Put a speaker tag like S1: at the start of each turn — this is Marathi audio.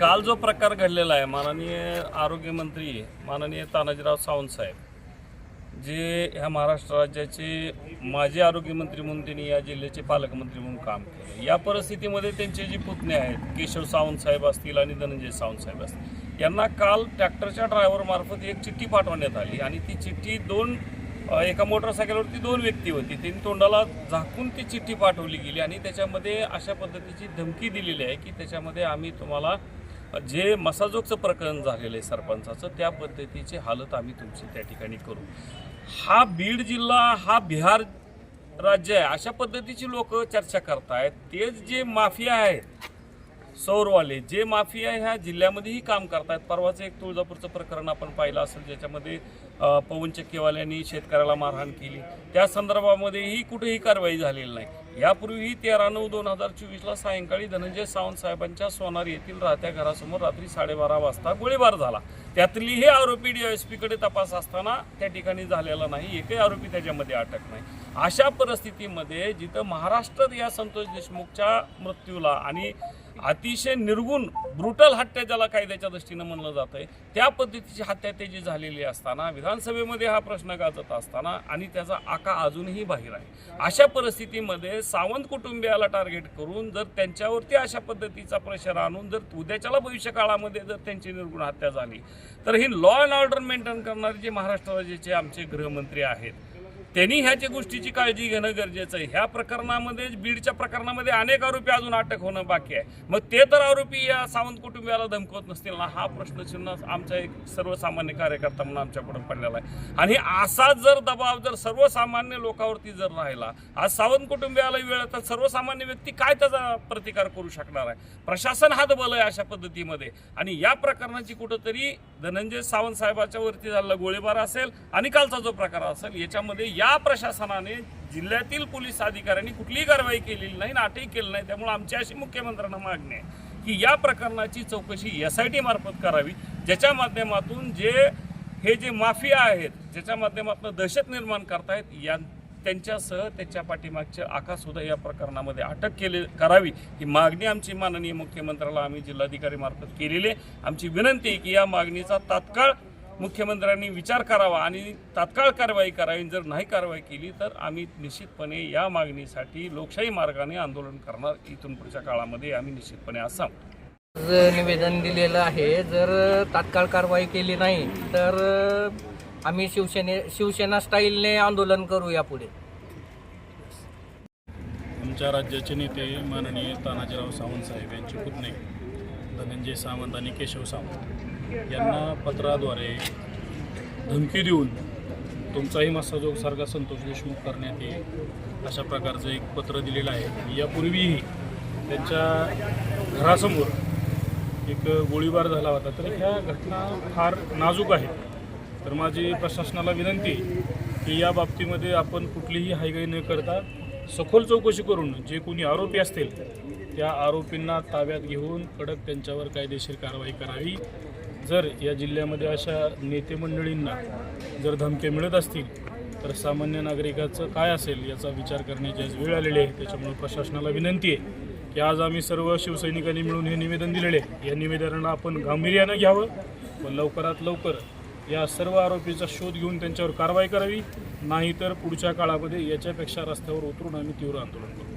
S1: काल जो प्रकार घडलेला आहे माननीय आरोग्यमंत्री माननीय तानाजीराव सावंत साहेब जे ह्या महाराष्ट्र राज्याचे माजी आरोग्यमंत्री म्हणून त्यांनी या जिल्ह्याचे पालकमंत्री म्हणून काम केलं. या परिस्थितीमध्ये त्यांचे जे पुतणे आहेत केशव सावंत साहेब असतील आणि धनंजय सावंत साहेब असतील यांना काल ट्रॅक्टरच्या ड्रायव्हरमार्फत एक चिठ्ठी पाठवण्यात आली आणि ती चिठ्ठी दोन एका मोटरसायकलवरती दोन व्यक्ती होती. त्यांनी तोंडाला झाकून ती चिठ्ठी पाठवली गेली आणि त्याच्यामध्ये अशा पद्धतीची धमकी दिलेली आहे की त्याच्यामध्ये आम्ही तुम्हाला जे मसाजोगचं प्रकरण झालेलं आहे सरपंचाचं त्या पद्धतीची हालत आम्ही तुमची त्या ठिकाणी करू. हा बीड जिल्हा हा बिहार राज्य आहे अशा पद्धतीची लोक चर्चा करतायत. तेच जे माफिया आहेत सौरवाले जे माफिया ह्या जिल्ह्यामध्येही काम करतात परवाचं एक तुळजापूरचं प्रकरण आपण पाहिलं असेल ज्याच्यामध्ये पवन चक्कीवाल्यांनी शेतकऱ्याला मारहाण केली. त्या संदर्भामध्येही कुठेही कारवाई झालेली नाही. यापूर्वीही तेरा नऊ दोन हजार चोवीसला सायंकाळी धनंजय सावंत साहेबांच्या सोनार येथील राहत्या घरासमोर रात्री साडेबारा वाजता गोळीबार झाला. त्यातलीही आरोपी डीआयएसपीकडे तपास असताना त्या ठिकाणी झालेला नाही एकही आरोपी त्याच्यामध्ये अटक नाही. अशा परिस्थितीमध्ये जिथं महाराष्ट्रात या संतोष देशमुखच्या मृत्यूला आणि अतिशय निर्गुण ब्रुटल हत्या ज्याला कायद्याच्या दृष्टीनं म्हणलं जात आहे त्या पद्धतीची हत्या त्याची झालेली असताना विधानसभेमध्ये हा प्रश्न गाजत असताना आणि त्याचा आका अजूनही बाहेर आहे. अशा परिस्थितीमध्ये सावंत कुटुंबियाला टार्गेट करून जर त्यांच्यावरती अशा पद्धतीचा प्रेशर आणून जर उद्याच्याला भविष्य काळामध्ये जर त्यांची निर्गुण हत्या झाली तर ही लॉ अँड ऑर्डर मेंटेन करणारे जे महाराष्ट्र राज्याचे आमचे गृहमंत्री आहेत त्यांनी ह्याच्या गोष्टीची काळजी घेणं गरजेचं आहे. ह्या प्रकरणामध्ये बीडच्या प्रकरणामध्ये अनेक आरोपी अजून अटक होणं बाकी आहे. मग ते तर आरोपी या सावंत कुटुंबियाला धमकवत नसतील ना? हा प्रश्नचिन्ह आमचा एक सर्वसामान्य कार्यकर्ता म्हणून आमच्याकडून पडलेला आहे. आणि असा जर दबाव जर सर्वसामान्य लोकांवरती जर राहिला आज सावंत कुटुंबियाला वेळ तर सर्वसामान्य व्यक्ती काय त्याचा प्रतिकार करू शकणार आहे? प्रशासन हातबल आहे अशा पद्धतीमध्ये. आणि या प्रकरणाची कुठंतरी धनंजय सावंत साहेबाच्या वरती झालेला गोळीबार असेल आणि कालचा जो प्रकार असेल याच्यामध्ये या या प्रशासनाने जिल्ह्यातील पोलीस अधिकाऱ्यांनी कुठलीही कारवाई केलेली नाही आणि अटक केली नाही. त्यामुळे आमची अशी मुख्यमंत्र्यांना मागणी आहे की या प्रकरणाची चौकशी एस आय टी मार्फत करावी ज्याच्या माध्यमातून जे हे जे माफिया आहेत ज्याच्या माध्यमातून दहशत निर्माण करतायत या त्यांच्यासह त्याच्या पाठीमागचे आकाशसुद्धा या प्रकरणामध्ये अटक केली करावी ही मागणी आमची माननीय मुख्यमंत्र्याला आम्ही जिल्हाधिकारी मार्फत केलेली आहे. आमची विनंती आहे की या मागणीचा तात्काळ मुख्यमंत्र्यांनी विचार करावा आणि तात्काळ कारवाई करावी. जर नाही कारवाई केली तर आम्ही निश्चितपणे या मागणीसाठी लोकशाही मार्गाने आंदोलन करणार. इथून पुढच्या काळामध्ये आम्ही निश्चितपणे
S2: आज निवेदन दिलेलं आहे जर तात्काळ कारवाई केली नाही तर आम्ही शिवसेने शिवसेना स्टाईलने आंदोलन करू यापुढे
S3: आमच्या राज्याचे नेते माननीय तानाजीराव सावंत साहेब यांचे पुतणे धनंजय सावंत आणि केशव सावंत यांना पत्राद्वारे धमकी देऊन तुमचाही मस्साजोगसारखा संतोष देशमुख करण्यात येईल अशा प्रकारचं एक पत्र दिलेलं आहे. यापूर्वीही त्यांच्या घरासमोर एक गोळीबार झाला होता. तर ह्या घटना फार नाजूक आहेत तर माझी प्रशासनाला विनंती की या बाबतीमध्ये आपण कुठलीही हायगाई न करता सखोल चौकशी करून जे कोणी आरोपी असतील त्या आरोपींना ताब्यात घेऊन कडक त्यांच्यावर कायदेशीर कारवाई करावी. जर या जिल्ह्यामध्ये अशा नेते मंडळींना जर धमके मिळत असतील तर सामान्य नागरिकाचं काय असेल याचा विचार करण्याची आज वेळ आलेली आहे. त्याच्यामुळे प्रशासनाला विनंती आहे की आज आम्ही सर्व शिवसैनिकांनी मिळून हे निवेदन दिलेले आहे. या निवेदनाला आपण गांभीर्यानं घ्यावं व लवकरात लवकर या सर्व आरोपीचा शोध घेऊन त्यांच्यावर कारवाई करावी. नाहीतर पुढच्या काळामध्ये याच्यापेक्षा रस्त्यावर उतरून आम्ही तीव्र आंदोलन करू.